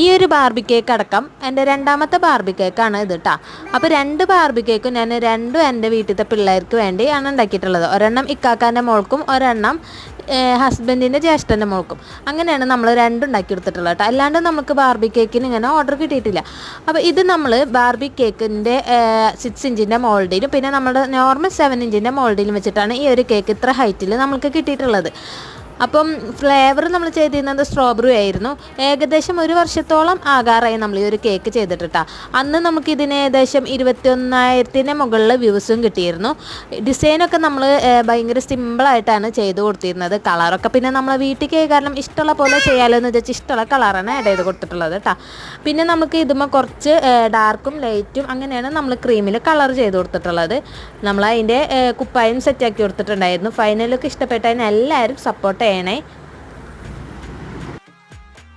ഈ ഒരു Barbie cake അടക്കം എന്റെ രണ്ടാമത്തെ ബാർബി കേക്കാണ് ഇത് കേട്ടോ അപ്പോൾ രണ്ട് ബാർബി കേക്കും ഞാൻ രണ്ടും എന്റെ വീട്ടിലത്തെ പിള്ളേർക്ക് വേണ്ടിയാണ് ഉണ്ടാക്കിയിട്ടുള്ളത്. ഒരെണ്ണം ഇക്കാക്കാന്റെ മോൾക്കും ഒരെണ്ണം ഹസ്ബൻഡിന്റെ ജ്യേഷ്ഠന്റെ മോൾക്കും. അങ്ങനെയാണ് നമ്മൾ രണ്ടും ഉണ്ടാക്കി എടുത്തിട്ടുള്ളത് കേട്ടോ അല്ലാണ്ട് നമുക്ക് ബാർബി കേക്കിന് ഇങ്ങനെ ഓർഡർ കിട്ടിയിട്ടില്ല. അപ്പോൾ ഇത് നമ്മൾ ബാർബി കേക്കിന്റെ സിക്സ് ഇഞ്ചിന്റെ മോൾഡിലും പിന്നെ നമ്മുടെ നോർമൽ സെവൻ ഇഞ്ചിന്റെ മോൾഡിലും വെച്ചിട്ടാണ് ഈ ഒരു കേക്ക് ഇത്ര ഹൈറ്റിൽ നമുക്ക് കിട്ടിയിട്ടുള്ളത്. അപ്പം ഫ്ലേവർ നമ്മൾ ചെയ്തിരുന്നത് സ്ട്രോബെറി ആയിരുന്നു. ഏകദേശം ഒരു വർഷത്തോളം ആകാറായി നമ്മൾ ഈ ഒരു കേക്ക് ചെയ്തിട്ടാ അന്ന് നമുക്കിതിന് ഏകദേശം ഇരുപത്തിയൊന്നായിരത്തിന് മുകളിൽ വ്യൂസും കിട്ടിയിരുന്നു. ഡിസൈനൊക്കെ നമ്മൾ ഭയങ്കര സിമ്പിളായിട്ടാണ് ചെയ്ത് കൊടുത്തിരുന്നത് കളറൊക്കെ പിന്നെ നമ്മൾ വീട്ടിൽ കാരണം ഇഷ്ടമുള്ള പോലെ ചെയ്യാമല്ലോ എന്ന് വെച്ചാൽ ഇഷ്ടമുള്ള കളറാണ് ആഡ് ചെയ്ത് കൊടുത്തിട്ടുള്ളത് കേട്ടോ പിന്നെ നമുക്ക് ഇതുമ്പോൾ കുറച്ച് ഡാർക്കും ലൈറ്റും അങ്ങനെയാണ് നമ്മൾ ക്രീമിൽ കളർ ചെയ്ത് കൊടുത്തിട്ടുള്ളത്. നമ്മൾ അതിന്റെ കുപ്പായം സെറ്റാക്കി കൊടുത്തിട്ടുണ്ടായിരുന്നു. ഫൈനലൊക്കെ ഇഷ്ടപ്പെട്ടതിന് എല്ലാവരും സപ്പോർട്ട് ചെയ്യണേ